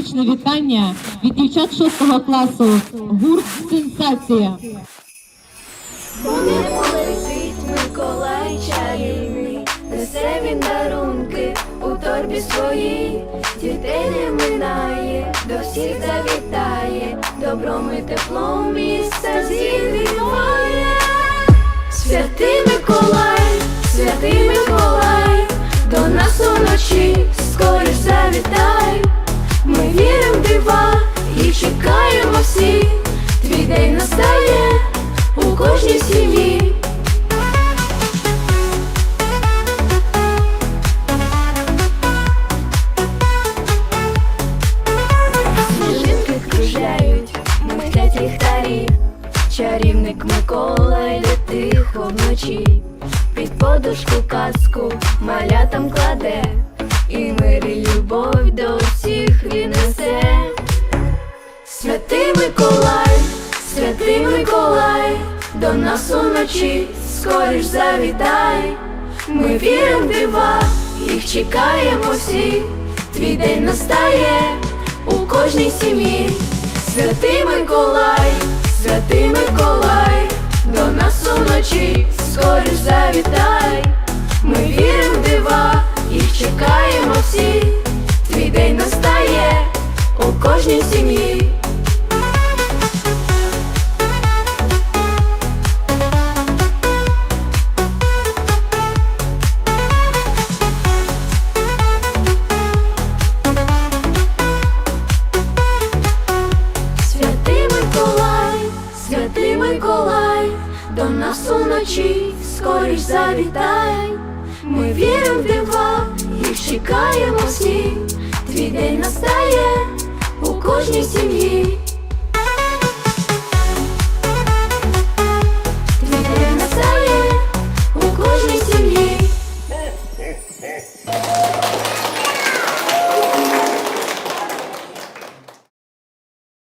музичне вітання від дівчат 6 класу. Гурт Сенсація. У небо летить Миколай чарівний, несе він дарунки у торбі своїй, дітей не минає, до всіх завітає, добром і теплом місце зігріває. Святий Миколай, святий Миколай, до нас уночі скоріш завітай. Чекаємо всі, твій день настає у кожній сім'ї. Сніжинки кружляють, михтять ліхтарі, чарівник Микола йде тихо вночі, під подушку казку малятам кладе, Миколай, святий Миколай, до нас уночі скоріш завітай. Ми віримо в дива, їх чекаємо всі. Твій день настає у кожній сім'ї. Святий Миколай, святий Миколай, до нас уночі скоріш завітай. Ми віримо в дива, їх чекаємо всі. Твій день настає у кожній сім'ї. до нас уночі скоріш завітай, ми віримо в дива і чекаємо всі, твій день настає у кожній сім'ї. Твій день настає у кожній сім'ї.